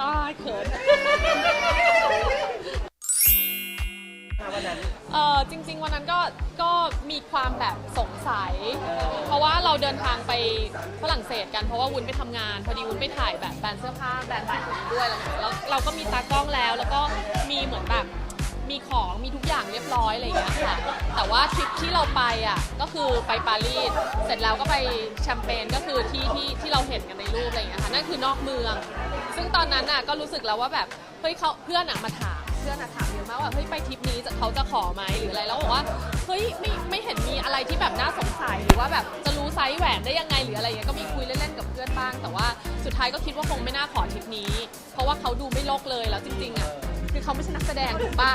อ้ายเขิน วันนั้น เออจริง ๆ วันนั้นก็ก็มีความแบบสงสัย เพราะว่าเราเดินทางไปฝรั่งเศสกันเพราะว่าวุ้นไปทำงาน พอดีวุ้นไปถ่ายแบบแบรนด์เสื้อผ้าแบรนด์ใหม่ของวุ้นด้วยอะไรอย่างเงี้ยแล้วเราก็มีตากล้องแล้ว แล้วก็มีเหมือนแบบมีของมีทุกอย่างเรียบร้อยอะไรอย่างเงี้ยค่ะแต่ว่าทริปที่เราไปอะก็คือไปปารีสเสร็จแล้วก็ไปแชมเปญก็คือที่ที่ที่เราเห็นกันในรูปอะไรอย่างเงี้ยค่ะนั่นคือนอกเมือง ซึ่งตอนนั้นน่ะก็รู้สึกแล้วว่าแบบเฮ้ยเขาเพื่อนอะมาถามเพื่อนอะถามเยอะมากว่าเฮ้ยไปทริปนี้จะเขาจะขอไหมหรืออะไรแล้วบอกว่าเฮ้ยไม่ไม่เห็นมีอะไรที่แบบน่าสงสัยหรือว่าแบบจะรู้ไซส์แหวนได้ยังไงหรืออะไรอย่างเงี้ยก็มีคุยเล่นๆกับเพื่อนบ้าง แต่ว่าสุดท้ายก็คิดว่าคงไม่น่าขอทริปนี้ เพราะว่าเขาดูไม่โลกเลยแล้วจริงๆอะคือเขาไม่ใช่นักแสดงถูกปะ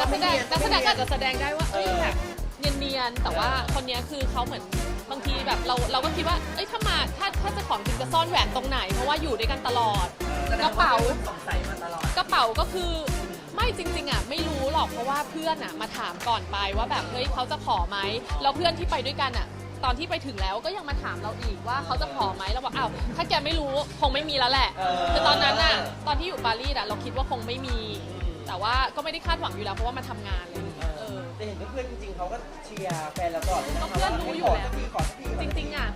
นักแสดงนักแสดงก็อาจจะแสดงได้ว่าเอ้ยแบบเนียนๆแต่ว่าคนเนี้ยคือเขาเหมือนบางทีแบบเราเราก็คิดว่าเอ้ยถ้ามาถ้าถ้า จะของจริงจะซ่อนแหวนตรงไหน เพราะว่าอยู่ด้วยกันตลอด กระเป๋าสงสัยมาตลอด กระเป๋าก็คือไม่จริงๆอะไม่รู้หรอกเพราะว่าเพื่อนอะมาถามก่อนไปว่าแบบเฮ้ยเขาจะขอไหมแล้วเพื่อนที่ไปด้วยกันอะ ตอนที่ไปถึงแล้วก็ยังมาถามเราอีกว่าเขาจะขอไหมเราบอกอ้าวถ้าแกไม่รู้คงไม่มีแล้วแหละเออคือตอนนั้นอะตอนที่อยู่ปารีสอะเราคิดว่าคงไม่มี แต่ว่าก็ไม่ได้คาดหวังอยู่แล้วเพราะว่ามาทำงานเลยเออแต่เห็นเพื่อนๆจริงๆเขาก็เชียร์แฟนเราตลอดเลยนะก็เพื่อนรู้อยู่แล้วขอสักทีขอสักทีจริงๆอะ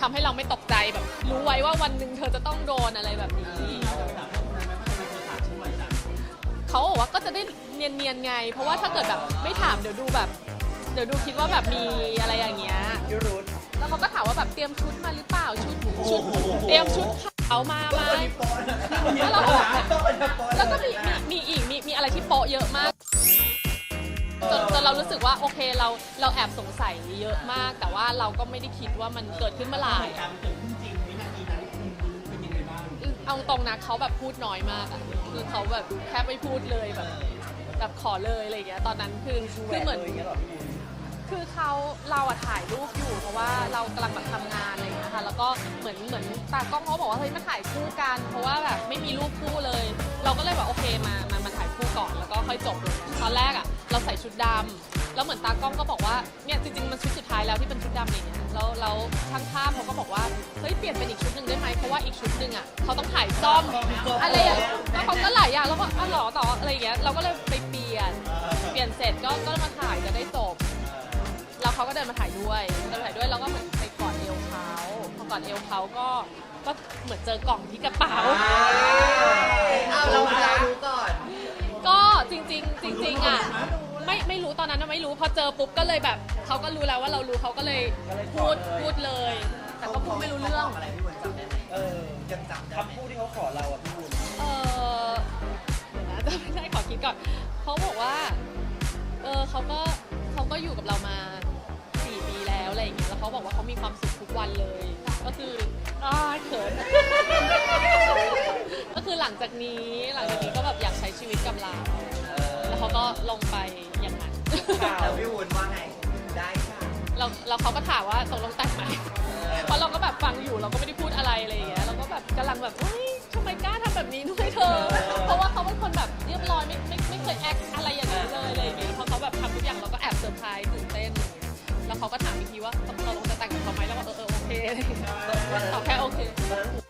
ทำให้เราไม่ตกใจแบบ รู้ไว้ว่าวันหนึ่งเธอจะต้องโดนอะไรแบบนี้เขาบอกว่าก็จะได้เนียนๆไง เพราะว่าถ้าเกิดแบบไม่ถามเดี๋ยวดูแบบ เดี๋ยวดูคิดว่าแบบมีอะไรอย่างเงี้ยยูรุธแล้วเขาก็ถามว่าแบบเตรียมชุดมาหรือเปล่าชุดชุดเตรียมชุดขาวมาไหม แล้วเราก็บอกแล้วก็มีมีมีอีกมีมีอะไรที่โปะเยอะมากจนจน เรารู้สึกว่าโอเคเราเราแอบสงสัยเยอะมาก แต่ว่าเราก็ไม่ได้คิดว่ามันเกิดขึ้นเมื่อไหร่เอาตรงนะเขาแบบพูดน้อยมากอะคือเขาแบบแทบไม่พูดเลยแบบแบบขอเลยอะไรอย่างเงี้ยตอนนั้นคือคือเหมือนลยย่างเงี้ยเหรอพี่วุ้นคือเขาเราอะถ่ายรูปอยู่เพราะว่าเรากำลังแบบทำงานอะไรอย่างเงี้ยค่ะแล้วก็เหมือนเหมือนตากล้องเขาบอกว่าเฮ้ยมาถ่ายคู่กัน เพราะว่าแบบไม่มีรูปคู่เลย เราก็เลยแบบโอเคมามามาถ่ายคู่ก่อนแล้วก็ค่อยจบเลยตอนแรกอะ เราใส่ชุดดำแล้วเหมือนตากล้องก็บอกว่าเนี่ยจริงๆมันชุดสุดท้ายแล้วที่เป็นชุดดำอย่างเงี้ยแล้วแล้วช่างภาพเขาก็บอกว่าเฮ้ยเปลี่ยนเป็นอีกชุดหนึ่งได้ไหมเพราะว่าอีกชุดหนึ่งอะเขาต้องถ่ายซ่อมอะไรอย่างเงี้ยแล้วเขาก็หลายอย่างแล้วก็อ๋อเหรอต่ออะไรอย่างเงี้ยเราก็เลยไปเปลี่ยน เปลี่ยนเสร็จก็ก็มาถ่ายจะได้จบแล้วเขาก็เดินมาถ่ายด้วยเดินมาถ่ายด้วยแล้วก็เหมือนไปกอดเอวเขาพอกอดเอวเขาก็ก็เหมือนเจอกล่องที่กระเป๋าเอาเรา รู้พอเจอปุ๊บก็เลยแบบเขาก็รู้แล้วว่าเรารู้เขาก็เลยพูดพูดเลย แต่ก็พูดไม่รู้เรื่อง อะไรพี่วุ้นจำได้ไหมเออยังจำคำพูดที่เขาขอเราอะพี่วุ้นเออเดี๋ยวนะจะไม่ได้ขอคิดก่อนเขาบอกว่า เออเขาก็เขาก็อยู่กับเรามาสี่ปีแล้วอะไรอย่างเงี้ยแล้วเขาบอกว่าเขามีความสุขทุกวันเลย ก็คืออ้ายเขิน ก็คือหลังจากนี้หลังจากนี้ก็แบบอยากใช้ชีวิตกับเราเออแล้วเขาก็ลงไป อย่างนั้นแล้วพี่วุ้นว่าไง ได้ค่ะเราเราเขาก็ถามว่าตกลงแต่งไหมเพราะเราก็แบบฟังอยู่เราก็ไม่ได้พูดอะไรอะไรอย่างเงี้ยเราก็แบบกำลังแบบเฮ้ยทำไมกล้าทำแบบนี้ด้วยเธอ เพราะว่าเขาเป็นคนแบบเรียบร้อยไม่ไม่ไม่เคยแอคอะไรอย่างนี้เลยอะไรอย่างเงี้ยเพราะเขาแบบทำทุกอย่างเราก็แอบเซอร์ไพรส์ตื่นเต้นอะไรอย่างเงี้ยแล้วเขาก็ถามอีกทีว่าตกลงจะแต่งกับเขาไหมแล้วก็เออเออโอเคอะไรอย่างเงี้ยตอบแค่โอเคตอนนั้น